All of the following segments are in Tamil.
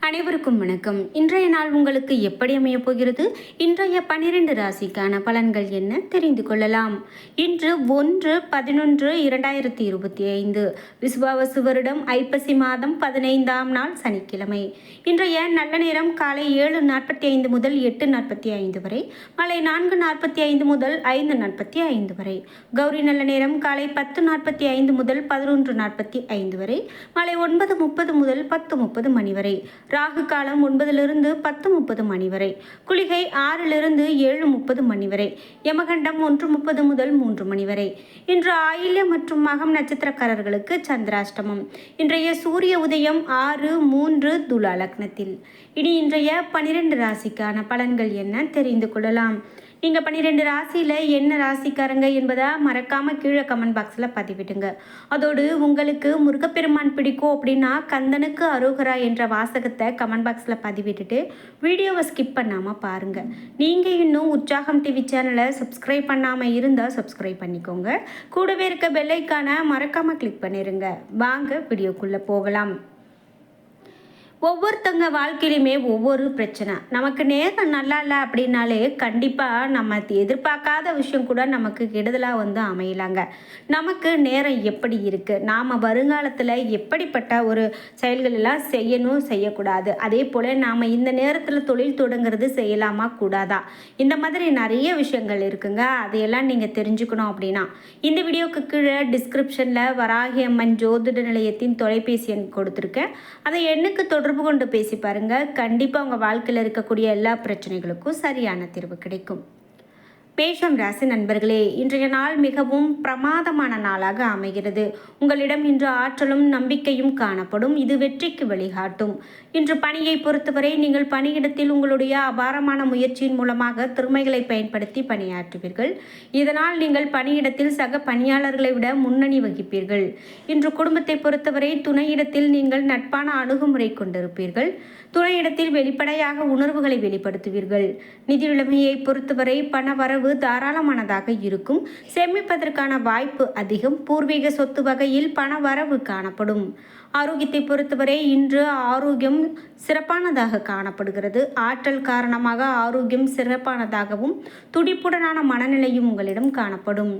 அனைவருக்கும் வணக்கம். இன்றைய நாள் உங்களுக்கு எப்படி அமையப் போகிறது? இன்றைய பனிரெண்டு ராசிக்கான பலன்கள் என்ன? தெரிந்து கொள்ளலாம். இன்று ஒன்று பதினொன்று இரண்டாயிரத்தி இருபத்தி ஐந்து. விசுவாவசு வருடம் ஐப்பசி மாதம் பதினைந்தாம் நாள் சனிக்கிழமை. இன்றைய நல்ல நேரம் காலை ஏழு நாற்பத்தி ஐந்து முதல் எட்டு நாற்பத்தி ஐந்து வரை மாலை நான்கு நாற்பத்தி ஐந்து முதல் ஐந்து நாற்பத்தி ஐந்து வரை. கௌரி நல்ல நேரம் காலை பத்து நாற்பத்தி ஐந்து முதல் பதினொன்று நாற்பத்தி ஐந்து வரை மாலை ஒன்பது முப்பது முதல் பத்து முப்பது மணி வரை. ராகு காலம் ஒன்பதிலிருந்து பத்து முப்பது மணி வரை. குளிகை ஆறிலிருந்து ஏழு முப்பது மணி வரை. யமகண்டம் ஒன்று முப்பது முதல் மூன்று மணி வரை. இன்று ஆயில்ய மற்றும் மகம் நட்சத்திரக்காரர்களுக்கு சந்திராஷ்டமம். இன்றைய சூரிய உதயம் ஆறு மூன்று துலா லக்னத்தில். இனி இன்றைய பனிரெண்டு ராசிக்கான பலன்கள் என்ன தெரிந்து கொள்ளலாம். நீங்கள் பன்னிரெண்டு ராசியில் என்ன ராசிக்காரங்க என்பதை மறக்காமல் கீழே கமெண்ட் பாக்ஸில் பதிவிடுங்க. அதோடு உங்களுக்கு முருகப்பெருமான் பிடிக்கும் அப்படின்னா கந்தனுக்கு அரோகரா என்ற வாசகத்தை கமெண்ட் பாக்ஸில் பதிவிட்டுட்டு வீடியோவை ஸ்கிப் பண்ணாமல் பாருங்கள் நீங்கள் இன்னும் உற்சாகம் டிவி சேனலை சப்ஸ்கிரைப் பண்ணாமல் இருந்தால் சப்ஸ்கிரைப் பண்ணிக்கோங்க. கூடவே இருக்க பெல்லைக்கான மறக்காமல் கிளிக் பண்ணிடுங்க வாங்க வீடியோக்குள்ளே போகலாம். ஒவ்வொருத்தங்க வாழ்க்கையிலுமே ஒவ்வொரு பிரச்சனை. நமக்கு நேரம் நல்லா இல்லை அப்படின்னாலே கண்டிப்பாக நம்ம எதிர்பார்க்காத விஷயம் கூட நமக்கு கெடுதலாக வந்து அமையலாங்க. நமக்கு நேரம் எப்படி இருக்குது நாம் வருங்காலத்தில் எப்படிப்பட்ட ஒரு செயல்கள் எல்லாம் செய்யணும் செய்யக்கூடாது. அதே போல் நாம் இந்த நேரத்தில் தொழில் தொடங்குறது செய்யலாமா? கூடாதா? இந்த மாதிரி நிறைய விஷயங்கள் இருக்குங்க. அதையெல்லாம் நீங்கள் தெரிஞ்சுக்கணும் அப்படின்னா இந்த வீடியோக்கு கீழே டிஸ்கிரிப்ஷனில் வராகி அம்மன் ஜோதிட நிலையத்தின் தொலைபேசி எண் கொடுத்துருக்கேன். அதை எண்ணுக்கு தொடர்பு கொண்டு பேசி பாருங்கள் கண்டிப்பாக உங்கள் வாழ்க்கையில் இருக்கக்கூடிய எல்லா பிரச்சனைகளுக்கும் சரியான தீர்வு கிடைக்கும். பேஷம் ராசி நண்பர்களே இன்றைய நாள் மிகவும் பிரமாதமான நாளாக அமைகிறது. உங்களிடம் இன்று ஆற்றலும் நம்பிக்கையும் காணப்படும். இது வெற்றிக்கு வழிகாட்டும். இன்று பணியை பொறுத்தவரை நீங்கள் பணியிடத்தில் உங்களுடைய அபாரமான முயற்சியின் மூலமாக திறமைகளை பயன்படுத்தி பணியாற்றுவீர்கள். இதனால் நீங்கள் பணியிடத்தில் சக பணியாளர்களை விட முன்னணி வகிப்பீர்கள். இன்று குடும்பத்தை பொறுத்தவரை துணையிடத்தில் நீங்கள் நட்பான அணுகுமுறை கொண்டிருப்பீர்கள். துணையிடத்தில் வெளிப்படையாக உணர்வுகளை வெளிப்படுத்துவீர்கள். நிதி நிலைமையை பொறுத்தவரை பண வரவு தாராளமானதாக இருக்கும். சேமிப்பதற்கான வாய்ப்பு அதிகம். பூர்வீக சொத்து வகையில் பண வரவு காணப்படும். ஆரோக்கியத்தை பொறுத்தவரை இன்று ஆரோக்கியம் சிறப்பானதாக காணப்படுகிறது. ஆற்றல் காரணமாக ஆரோக்கியம் சிறப்பானதாகவும் துடிப்புடனான மனநிலையும் உங்களிடம் காணப்படும்.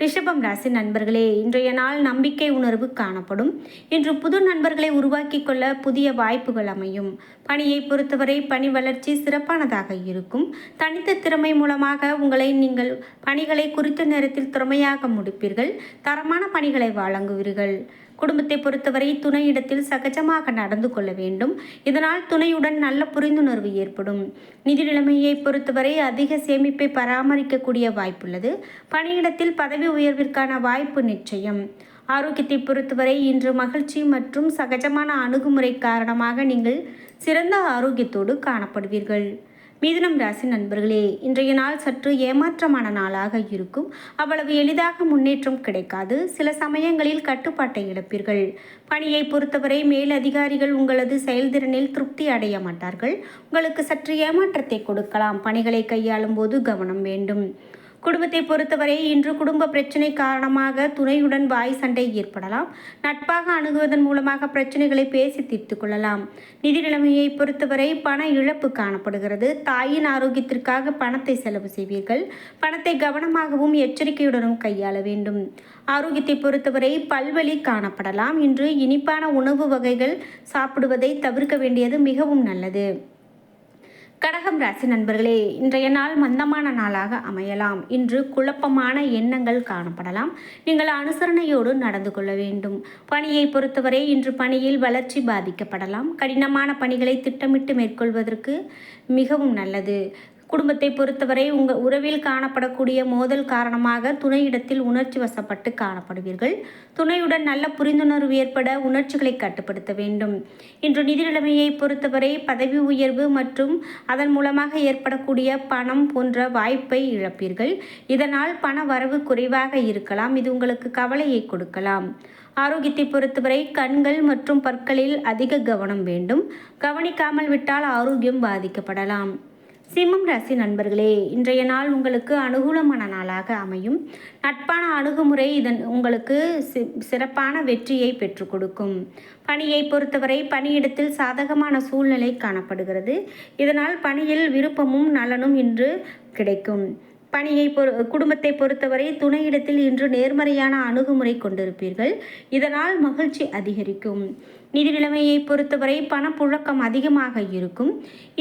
ரிஷபம் ராசி நண்பர்களே இன்றைய நாள் நம்பிக்கை உணர்வு காணப்படும் இன்று புது நண்பர்களை உருவாக்கி கொள்ள புதிய வாய்ப்புகள் அமையும். பணியை பொறுத்தவரை பணி வளர்ச்சி சிறப்பானதாக இருக்கும். தனித்த திறமை மூலமாக உங்களை நீங்கள் பணிகளை குறித்த நேரத்தில் திறமையாக முடிப்பீர்கள். தரமான பணிகளை வழங்குவீர்கள். குடும்பத்தை பொறுத்தவரை துணையிடத்தில் சகஜமாக நடந்து கொள்ள வேண்டும். இதனால் துணையுடன் நல்ல புரிந்துணர்வு ஏற்படும். நிதி நிலைமையை பொறுத்தவரை அதிக சேமிப்பை பராமரிக்கக்கூடிய வாய்ப்புள்ளது. பணியிடத்தில் பதவி உயர்விற்கான வாய்ப்பு நிச்சயம். ஆரோக்கியத்தை பொறுத்தவரை இன்று மகிழ்ச்சி மற்றும் சகஜமான அணுகுமுறை காரணமாக நீங்கள் சிறந்த ஆரோக்கியத்தோடு காணப்படுவீர்கள். மிதுனம் ராசி நண்பர்களே இன்றைய நாள் சற்று ஏமாற்றமான நாளாக இருக்கும். அவ்வளவு எளிதாக முன்னேற்றம் கிடைக்காது. சில சமயங்களில் கட்டுப்பாட்டை இழப்பீர்கள். பணியை பொறுத்தவரை மேல் அதிகாரிகள் உங்களது செயல்திறனில் திருப்தி அடைய மாட்டார்கள். உங்களுக்கு சற்று ஏமாற்றத்தை கொடுக்கலாம். பணிகளை கையாளும் போது கவனம் வேண்டும். குடும்பத்தை பொறுத்தவரை இன்று குடும்ப பிரச்சனை காரணமாக துணையுடன் வாய் சண்டை ஏற்படலாம். நட்பாக அணுகுவதன் மூலமாக பிரச்சனைகளை பேசி தீர்த்து கொள்ளலாம். நிதி நிலைமையை பொறுத்தவரை பண இழப்பு காணப்படுகிறது. தாயின் ஆரோக்கியத்திற்காக பணத்தை செலவு செய்வீர்கள். பணத்தை கவனமாகவும் எச்சரிக்கையுடனும் கையாள வேண்டும். ஆரோக்கியத்தை பொறுத்தவரை பல்வழி காணப்படலாம். இன்று இனிப்பான உணவு வகைகள் சாப்பிடுவதை தவிர்க்க வேண்டியது மிகவும் நல்லது. கடகம் ராசி நண்பர்களே இன்றைய நாள் மந்தமான நாளாக அமையலாம். இன்று குழப்பமான எண்ணங்கள் காணப்படலாம். நீங்கள் அனுசரணையோடு நடந்து கொள்ள வேண்டும். பணியை பொறுத்தவரை இன்று பணியில் வளர்ச்சி பாதிக்கப்படலாம். கடினமான பணிகளை திட்டமிட்டு மேற்கொள்வதற்கு மிகவும் நல்லது. குடும்பத்தை பொறுத்தவரை உங்கள் உறவில் காணப்படக்கூடிய மோதல் காரணமாக துணையிடத்தில் உணர்ச்சி வசப்பட்டு காணப்படுவீர்கள். துணையுடன் நல்ல புரிந்துணர்வு ஏற்பட உணர்ச்சிகளை கட்டுப்படுத்த வேண்டும். இன்று நிதி நிலைமையை பொறுத்தவரை பதவி உயர்வு மற்றும் அதன் மூலமாக ஏற்படக்கூடிய பணம் போன்ற வாய்ப்பை இழப்பீர்கள். இதனால் பண வரவு குறைவாக இருக்கலாம். இது உங்களுக்கு கவலையை கொடுக்கலாம். ஆரோக்கியத்தை பொறுத்தவரை கண்கள் மற்றும் பற்களில் அதிக கவனம் வேண்டும். கவனிக்காமல் விட்டால் ஆரோக்கியம் பாதிக்கப்படலாம். சிம்மம் ராசி நண்பர்களே இன்றைய நாள் உங்களுக்கு அனுகூலமான நாளாக அமையும். நட்பான அணுகுமுறை இதன் உங்களுக்கு சி சிறப்பான வெற்றியை பெற்றுக் கொடுக்கும். பணியை பொறுத்தவரை பணியிடத்தில் சாதகமான சூழ்நிலை காணப்படுகிறது. இதனால் பணியில் விருப்பமும் நலனும் இன்று கிடைக்கும். பணியை பொறு குடும்பத்தை பொறுத்தவரை துணையிடத்தில் இன்று நேர்மறையான அணுகுமுறை கொண்டிருப்பீர்கள். இதனால் மகிழ்ச்சி அதிகரிக்கும். நிதி நிலைமையை பொறுத்தவரை பணப்புழக்கம் அதிகமாக இருக்கும்.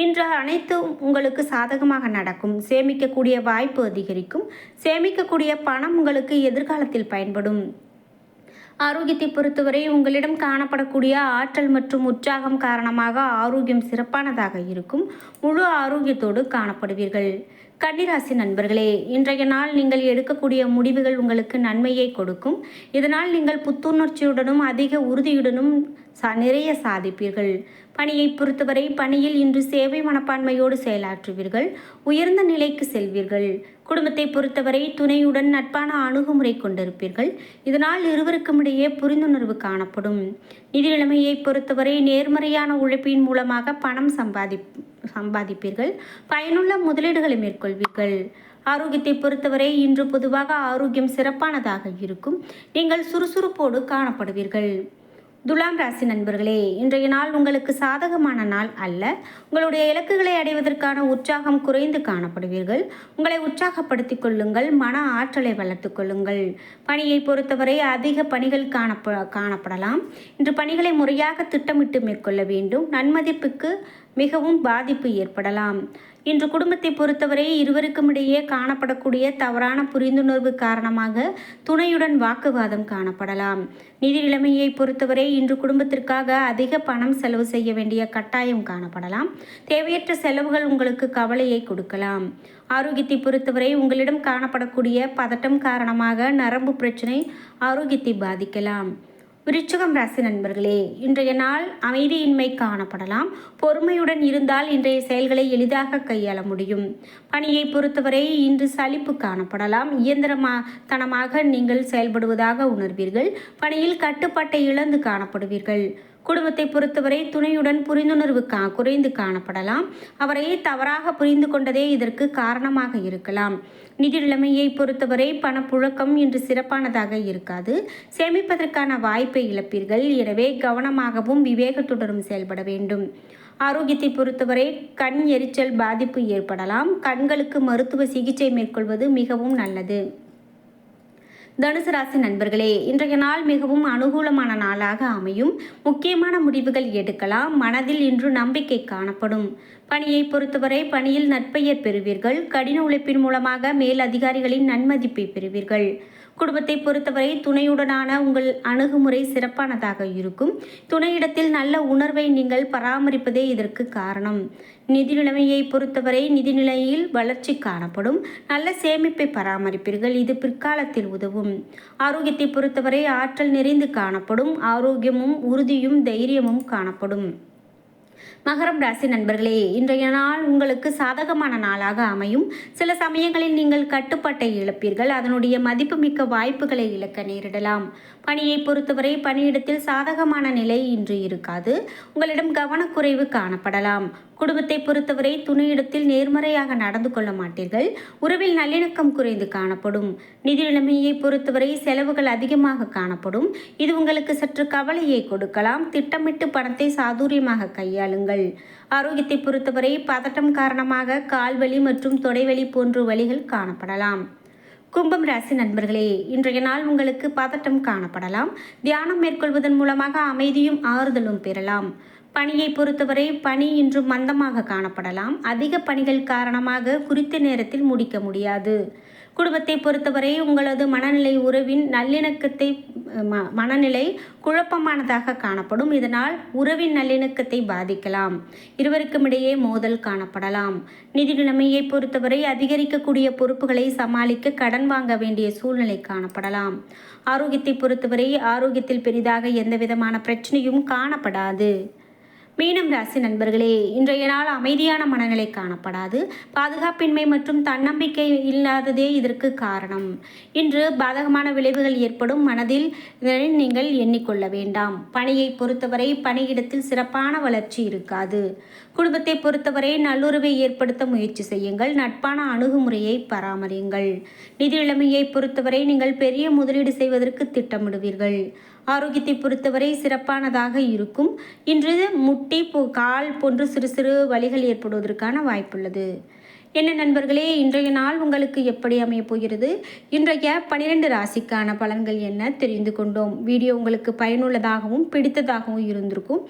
இன்று அனைத்தும் உங்களுக்கு சாதகமாக நடக்கும். சேமிக்கக்கூடிய வாய்ப்பு அதிகரிக்கும். சேமிக்கக்கூடிய பணம் உங்களுக்கு எதிர்காலத்தில் பயன்படும். ஆரோக்கியத்தை பொறுத்தவரை உங்களிடம் காணப்படக்கூடிய ஆற்றல் மற்றும் உற்சாகம் காரணமாக ஆரோக்கியம் சிறப்பானதாக இருக்கும். முழு ஆரோக்கியத்தோடு காணப்படுவீர்கள். கன்னிராசி நண்பர்களே இன்றைய நாள் நீங்கள் எடுக்கக்கூடிய முடிவுகள் உங்களுக்கு நன்மையை கொடுக்கும். இதனால் நீங்கள் புத்துணர்ச்சியுடனும் அதிக உறுதியுடனும் சா நிறைய சாதிப்பீர்கள். பணியை பொறுத்தவரை பணியில் இன்று சேவை மனப்பான்மையோடு செயலாற்றுவீர்கள். உயர்ந்த நிலைக்கு செல்வீர்கள். குடும்பத்தை பொறுத்தவரை துணையுடன் நட்பான அணுகுமுறை கொண்டிருப்பீர்கள். இதனால் இருவருக்கும் இடையே புரிந்துணர்வு காணப்படும். நிதி நிலைமையை பொறுத்தவரை நேர்மறையான உழைப்பின் மூலமாக பணம் சம்பாதி சம்பாதிப்பீர்கள். பயனுள்ள முதலீடுகளை மேற்கொள்வீர்கள். ஆரோக்கியத்தை பொறுத்தவரை இன்று பொதுவாக ஆரோக்கியம் சிறப்பானதாக இருக்கும். நீங்கள் சுறுசுறுப்போடு காணப்படுவீர்கள். துலாம் ராசி நண்பர்களே இன்றைய நாள் உங்களுக்கு சாதகமான நாள் அல்ல. உங்களுடைய இலக்குகளை அடைவதற்கான உற்சாகம் குறைந்து காணப்படுவீர்கள். உங்களை உற்சாகப்படுத்திக் கொள்ளுங்கள் மன ஆற்றலை வளர்த்து கொள்ளுங்கள். பணியை பொறுத்தவரை அதிக பணிகள் காணப்ப காணப்படலாம். இன்று பணிகளை முறையாக திட்டமிட்டு மேற்கொள்ள வேண்டும். நன்மதிப்புக்கு மிகவும் பாதிப்பு ஏற்படலாம். இன்று குடும்பத்தை பொறுத்தவரை இருவருக்கும் இடையே காணப்படக்கூடிய தவறான புரிந்துணர்வு காரணமாக துணையுடன் வாக்குவாதம் காணப்படலாம். நிதி நிலைமையை பொறுத்தவரை இன்று குடும்பத்திற்காக அதிக பணம் செலவு செய்ய வேண்டிய கட்டாயம் காணப்படலாம். தேவையற்ற செலவுகள் உங்களுக்கு கவலையை கொடுக்கலாம். ஆரோக்கியத்தை பொறுத்தவரை உங்களிடம் காணப்படக்கூடிய பதட்டம் காரணமாக நரம்பு பிரச்சனை ஆரோக்கியத்தை பாதிக்கலாம். விருச்சிகம் ராசி நண்பர்களே இன்றைய நாள் அமைதியின்மை காணப்படலாம். பொறுமையுடன் இருந்தால் இன்றைய செயல்களை எளிதாக கையாள முடியும். பணியை பொறுத்தவரை இன்று சலிப்பு காணப்படலாம். இயந்திரமா தனமாக நீங்கள் செயல்படுவதாக உணர்வீர்கள். பணியில் கட்டுப்பாட்டை இழந்து காணப்படுவீர்கள். குடும்பத்தை பொறுத்தவரை துணையுடன் புரிந்துணர்வு கா குறைந்து காணப்படலாம். அவரையே தவறாக புரிந்து கொண்டதே இதற்கு காரணமாக இருக்கலாம். நிதி நிலைமையை பொறுத்தவரை பணப்புழக்கம் இன்று சிறப்பானதாக இருக்காது. சேமிப்பதற்கான வாய்ப்பை இழப்பீர்கள். எனவே கவனமாகவும் விவேகத்துடனும் செயல்பட வேண்டும். ஆரோக்கியத்தை பொறுத்தவரை கண் எரிச்சல் பாதிப்பு ஏற்படலாம். கண்களுக்கு மருத்துவ சிகிச்சை மேற்கொள்வது மிகவும் நல்லது. தனுசு ராசி நண்பர்களே இன்றைய நாள் மிகவும் அனுகூலமான நாளாக அமையும். முக்கியமான முடிவுகள் எடுக்கலாம். மனதில் இன்று நம்பிக்கை காணப்படும். பணியை பொறுத்தவரை பணியில் நற்பெயர் பெறுவீர்கள். கடின உழைப்பின் மூலமாக மேல் அதிகாரிகளின் நன்மதிப்பை பெறுவீர்கள். குடும்பத்தை பொறுத்தவரை துணையுடனான உங்கள் அணுகுமுறை சிறப்பானதாக இருக்கும். துணையிடத்தில் நல்ல உணர்வை நீங்கள் பராமரிப்பதே இதற்கு காரணம். நிதி நிலைமையை பொறுத்தவரை நிதிநிலையில் வளர்ச்சி காணப்படும். நல்ல சேமிப்பை பராமரிப்பீர்கள். இது பிற்காலத்தில் உதவும். ஆரோக்கியத்தை பொறுத்தவரை ஆற்றல் நிறைந்து காணப்படும். ஆரோக்கியமும் உறுதியும் தைரியமும் காணப்படும். மகரம் ராசி நண்பர்களே இன்றைய நாள் உங்களுக்கு சாதகமான நாளாக அமையும். சில சமயங்களில் நீங்கள் கட்டுப்பாட்டை இழப்பீர்கள். அதனுடைய மதிப்புமிக்க வாய்ப்புகளை இழக்க நேரிடலாம். பணியை பொறுத்தவரை பணியிடத்தில் சாதகமான நிலை இன்று இருக்காது. உங்களிடம் கவனக்குறைவு காணப்படலாம். குடும்பத்தை பொறுத்தவரை துணையிடத்தில் நேர்மறையாக நடந்து கொள்ள மாட்டீர்கள். உறவில் நல்லிணக்கம் குறைந்து காணப்படும். நிதி நிலைமையை பொறுத்தவரை செலவுகள் அதிகமாக காணப்படும். இது உங்களுக்கு சற்று கவலையை கொடுக்கலாம். திட்டமிட்டு பணத்தை சாதுரியமாக கையாளுங்கள். ஆரோக்கியத்தை பொறுத்தவரை பதட்டம் காரணமாக கால்வலி மற்றும் தொடைவலி போன்ற வழிகள் காணப்படலாம். கும்பம் ராசி நண்பர்களே இன்றைய நாள் உங்களுக்கு பதட்டம் காணப்படலாம். தியானம் மேற்கொள்வதன் மூலமாக அமைதியும் ஆறுதலும் பெறலாம். பணியை பொறுத்தவரை பணி இன்று மந்தமாக காணப்படலாம். அதிக பணிகள் காரணமாக குறித்த நேரத்தில் முடிக்க முடியாது. குடும்பத்தை பொறுத்தவரை உங்களது மனநிலை உறவின் நல்லிணக்கத்தை ம மனநிலை குழப்பமானதாக காணப்படும். இதனால் உறவின் நல்லிணக்கத்தை பாதிக்கலாம். இருவருக்கும் இடையே மோதல் காணப்படலாம். நிதி நிலைமையை பொறுத்தவரை அதிகரிக்கக்கூடிய பொறுப்புகளை சமாளிக்க கடன் வாங்க வேண்டிய சூழ்நிலை காணப்படலாம். ஆரோக்கியத்தை பொறுத்தவரை ஆரோக்கியத்தில் பெரிதாக எந்தவிதமான பிரச்சனையும் காணப்படாது. மீனம் ராசி நண்பர்களே இன்றைய நாள் அமைதியான மனநிலை காணப்படாது. பாதுகாப்பின்மை மற்றும் தன்னம்பிக்கை இல்லாததே இதற்கு காரணம். இன்று பாதகமான விளைவுகள் ஏற்படும் மனதில் நீங்கள் எண்ணிக்கொள்ள வேண்டாம். பணியை பொறுத்தவரை பணியிடத்தில் சிறப்பான வளர்ச்சி இருக்காது. குடும்பத்தை பொறுத்தவரை நல்லுறவை ஏற்படுத்த முயற்சி செய்யுங்கள். நட்பான அணுகுமுறையை பராமரியுங்கள். நிதி நிலைமையை பொறுத்தவரை நீங்கள் பெரிய முதலீடு செய்வதற்கு திட்டமிடுவீர்கள். ஆரோக்கியத்தை பொறுத்தவரை சிறப்பானதாக இருக்கும். இன்று முட்டி போ- கால் போன்று சிறு சிறு வலிகள் ஏற்படுவதற்கான வாய்ப்புள்ளது. என்ன நண்பர்களே இன்றைய நாள் உங்களுக்கு எப்படி அமையப் போகிறது? இன்றைய பனிரெண்டு ராசிக்கான பலன்கள் என்ன தெரிந்து கொண்டோம். வீடியோ உங்களுக்கு பயனுள்ளதாகவும் பிடித்ததாகவும் இருந்திருக்கும்.